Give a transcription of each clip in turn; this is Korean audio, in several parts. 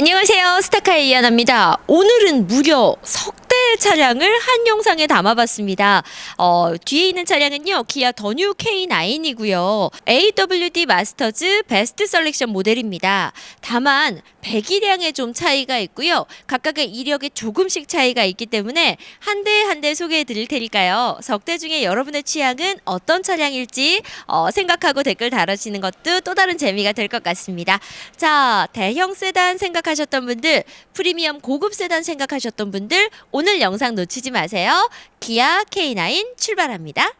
안녕하세요. 스타카의 이하나입니다. 오늘은 무려 석 대 차량을 한 영상에 담아봤습니다. 어, 뒤에 있는 차량은요, 기아 더뉴 K9이고요. AWD 마스터즈 베스트 셀렉션 모델입니다. 다만 배기량에 좀 차이가 있고요. 각각의 이력에 조금씩 차이가 있기 때문에 한 대 한 대 소개해 드릴 테니까요. 석대 중에 여러분의 취향은 어떤 차량일지 어, 생각하고 댓글 달아주시는 것도 또 다른 재미가 될 것 같습니다. 자, 대형 세단 생각하셨던 분들, 프리미엄 고급 세단 생각하셨던 분들, 오늘 영상 놓치지 마세요. 기아 K9 출발합니다.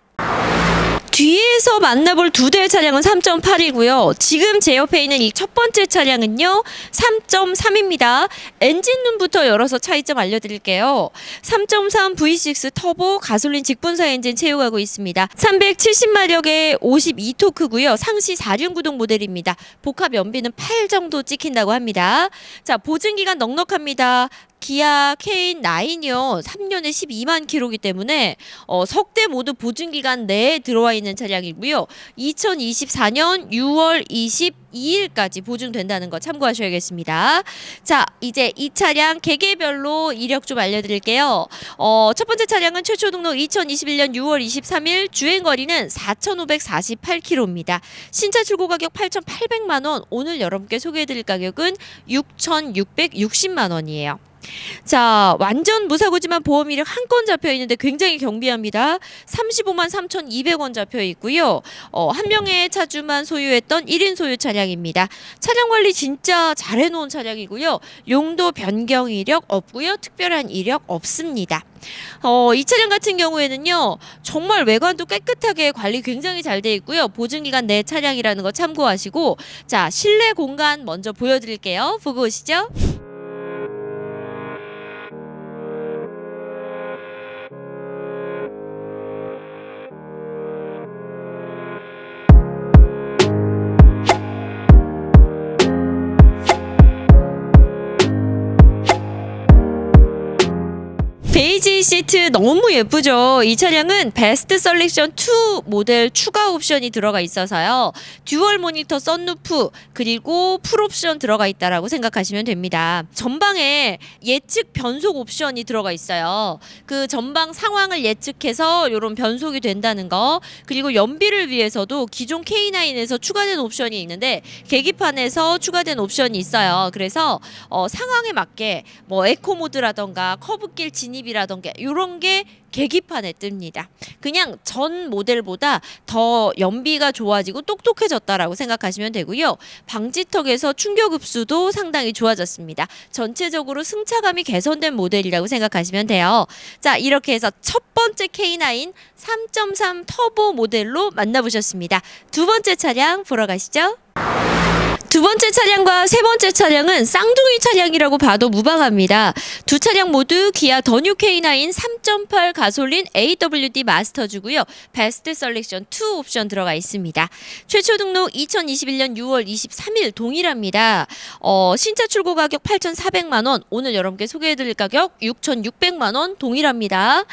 뒤에서 만나볼 두 대의 차량은 3.8이고요. 지금 제 옆에 있는 이 첫 번째 차량은요, 3.3입니다. 엔진룸부터 열어서 차이점 알려드릴게요. 3.3 V6 터보 가솔린 직분사 엔진 채용하고 있습니다. 370마력의 52토크고요. 상시 4륜 구동 모델입니다. 복합 연비는 8 정도 찍힌다고 합니다. 자, 보증기간 넉넉합니다. 기아 K9이요. 3년에 12만 킬로기 때문에 어, 석대 모두 보증 기간 내에 들어와 있는 차량이고요. 2024년 6월 22일까지 보증된다는 거 참고하셔야겠습니다. 자, 이제 이 차량 개개별로 이력 좀 알려드릴게요. 어, 첫 번째 차량은 최초 등록 2021년 6월 23일 주행 거리는 4,548km입니다. 신차 출고 가격 8,800만 원. 오늘 여러분께 소개해드릴 가격은 6,660만 원이에요. 자, 완전 무사고지만 보험 이력 한 건 잡혀 있는데 굉장히 경비합니다. 35만 3,200원 잡혀 있고요. 어, 한 명의 차주만 소유했던 1인 소유 차량입니다. 차량 관리 진짜 잘해 놓은 차량이고요. 용도 변경 이력 없고요. 특별한 이력 없습니다. 어, 이 차량 같은 경우에는요, 정말 외관도 깨끗하게 관리 굉장히 잘 돼 있고요. 보증기간 내 차량이라는 거 참고하시고, 자, 실내 공간 먼저 보여드릴게요. 보고 오시죠. 시트 너무 예쁘죠. 이 차량은 베스트 셀렉션 2 모델 추가 옵션이 들어가 있어서요. 듀얼 모니터 썬루프 그리고 풀 옵션 들어가 있다라고 생각하시면 됩니다. 전방에 예측 변속 옵션이 들어가 있어요. 그 전방 상황을 예측해서 이런 변속이 된다는 거 그리고 연비를 위해서도 기존 K9에서 추가된 옵션이 있는데 계기판에서 추가된 옵션이 있어요. 그래서 어, 상황에 맞게 뭐 에코 모드라던가 커브길 진입이라던가 이런 게 계기판에 뜹니다. 그냥 전 모델보다 더 연비가 좋아지고 똑똑해졌다라고 생각하시면 되고요. 방지턱에서 충격 흡수도 상당히 좋아졌습니다. 전체적으로 승차감이 개선된 모델이라고 생각하시면 돼요. 자, 이렇게 해서 첫 번째 K9 3.3 터보 모델로 만나보셨습니다. 두 번째 차량 보러 가시죠. 두 번째 차량과 세 번째 차량은 쌍둥이 차량이라고 봐도 무방합니다. 두 차량 모두 기아 더뉴 K9 3.8 가솔린 AWD 마스터주고요. 베스트 셀렉션 2 옵션 들어가 있습니다. 최초 등록 2021년 6월 23일 동일합니다. 어, 신차 출고 가격 8,400만 원, 오늘 여러분께 소개해드릴 가격 6,600만 원 동일합니다.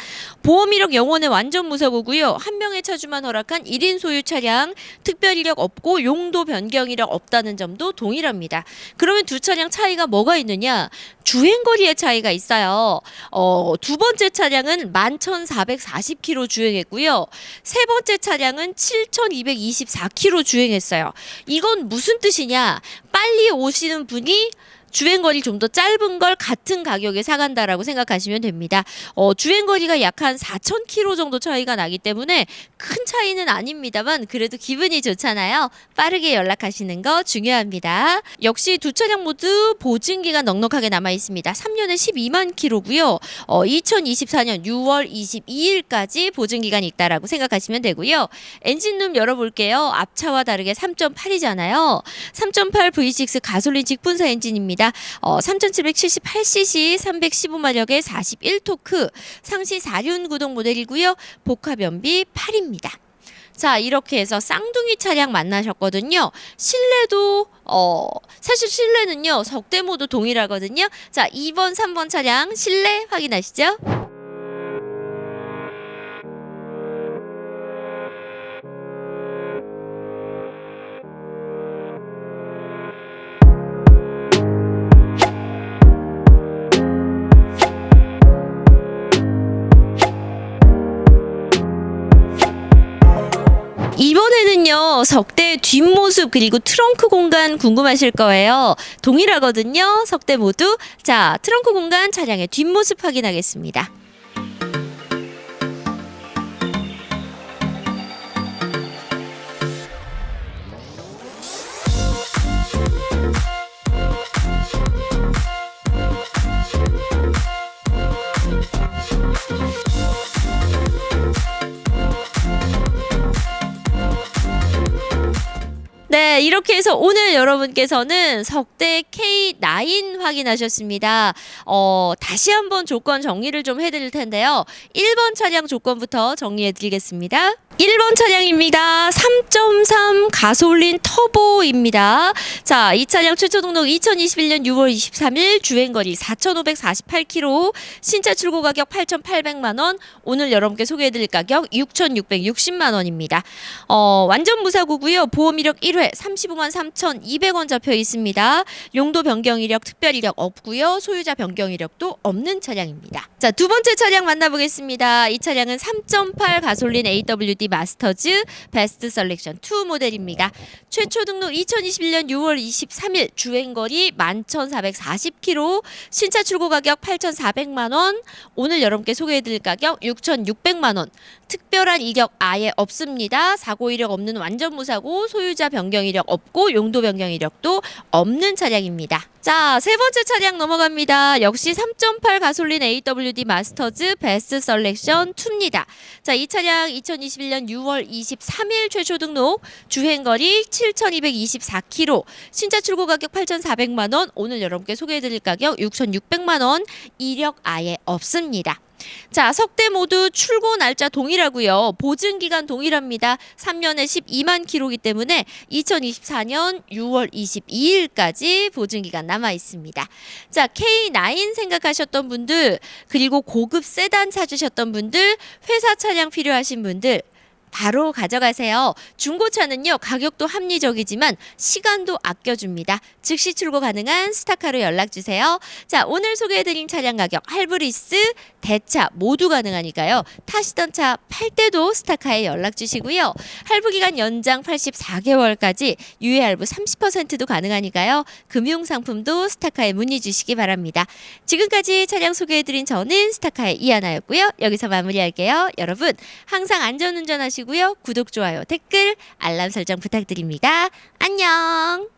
보험 이력 영원의 완전 무사고고요. 한 명의 차주만 허락한 1인 소유 차량, 특별 이력 없고 용도 변경 이력 없다는 점도 동일합니다. 그러면 두 차량 차이가 뭐가 있느냐? 주행 거리의 차이가 있어요. 어, 두 번째 차량은 11,440km 주행했고요. 세 번째 차량은 7,224km 주행했어요. 이건 무슨 뜻이냐? 빨리 오시는 분이 주행 거리 좀 더 짧은 걸 같은 가격에 사간다라고 생각하시면 됩니다. 어, 주행 거리가 약 한 4,000km 정도 차이가 나기 때문에 큰 차이는 아닙니다만 그래도 기분이 좋잖아요. 빠르게 연락하시는 거 중요합니다. 역시 두 차량 모두 보증 기간 넉넉하게 남아 있습니다. 3년에 12만 킬로고요. 어, 2024년 6월 22일까지 보증 기간이 있다라고 생각하시면 되고요. 엔진룸 열어볼게요. 앞차와 다르게 3.8이잖아요. 3.8 V6 가솔린 직분사 엔진입니다. 어, 3778cc 315마력의 41토크 상시 4륜 구동 모델이고요. 복합 연비 8입니다. 자, 이렇게 해서 쌍둥이 차량 만나셨거든요. 실내도 어, 사실 실내는요. 석대 모두 동일하거든요. 자, 2번, 3번 차량 실내 확인하시죠. 이번에는요 석대 뒷모습 그리고 트렁크 공간 궁금하실 거예요. 동일하거든요. 석대 모두 자 트렁크 공간 차량의 뒷모습 확인하겠습니다. 네, 이렇게 해서 오늘 여러분께서는 석대 K9 확인하셨습니다. 어, 다시 한번 조건 정리를 좀 해드릴 텐데요. 1번 차량 조건부터 정리해드리겠습니다. 1번 차량입니다. 3.3 가솔린 터보입니다. 자, 이 차량 최초 등록 2021년 6월 23일 주행거리 4,548km, 신차 출고 가격 8,800만 원, 오늘 여러분께 소개해 드릴 가격 6,660만 원입니다. 어, 완전 무사고고요. 보험 이력 1회 35만 3,200원 잡혀 있습니다. 용도 변경 이력, 특별 이력 없고요. 소유자 변경 이력도 없는 차량입니다. 자, 두 번째 차량 만나보겠습니다. 이 차량은 3.8 가솔린 AWD 마스터즈 베스트 셀렉션 2 모델입니다. 최초 등록 2021년 6월 23일 주행거리 11,440km, 신차 출고 가격 8,400만 원, 오늘 여러분께 소개해드릴 가격 6,600만 원. 특별한 이력 아예 없습니다. 사고 이력 없는 완전 무사고 소유자 변경 이력 없고 용도 변경 이력도 없는 차량입니다. 자, 세 번째 차량 넘어갑니다. 역시 3.8 가솔린 AWD 마스터즈 베스트 셀렉션 2입니다. 자, 이 차량 2021년 6월 23일 최초 등록 주행거리 7,224km 신차 출고 가격 8,400만 원 오늘 여러분께 소개해 드릴 가격 6,600만 원 이력 아예 없습니다. 자, 석대 모두 출고 날짜 동일하고요. 보증 기간 동일합니다. 3년에 12만 킬로기 때문에 2024년 6월 22일까지 보증 기간 남아 있습니다. 자, K9 생각하셨던 분들, 그리고 고급 세단 찾으셨던 분들, 회사 차량 필요하신 분들 바로 가져가세요. 중고차는요, 가격도 합리적이지만 시간도 아껴줍니다. 즉시 출고 가능한 스타카로 연락주세요. 자, 오늘 소개해드린 차량 가격, 할브리스, 대차 모두 가능하니까요. 타시던 차 팔 때도 스타카에 연락주시고요. 할부기간 연장 84개월까지 유예 할부 30%도 가능하니까요. 금융상품도 스타카에 문의 주시기 바랍니다. 지금까지 차량 소개해드린 저는 스타카의 이하나였고요. 여기서 마무리할게요. 여러분, 항상 안전운전하 시고요. 구독, 좋아요, 댓글, 알람 설정 부탁드립니다. 안녕!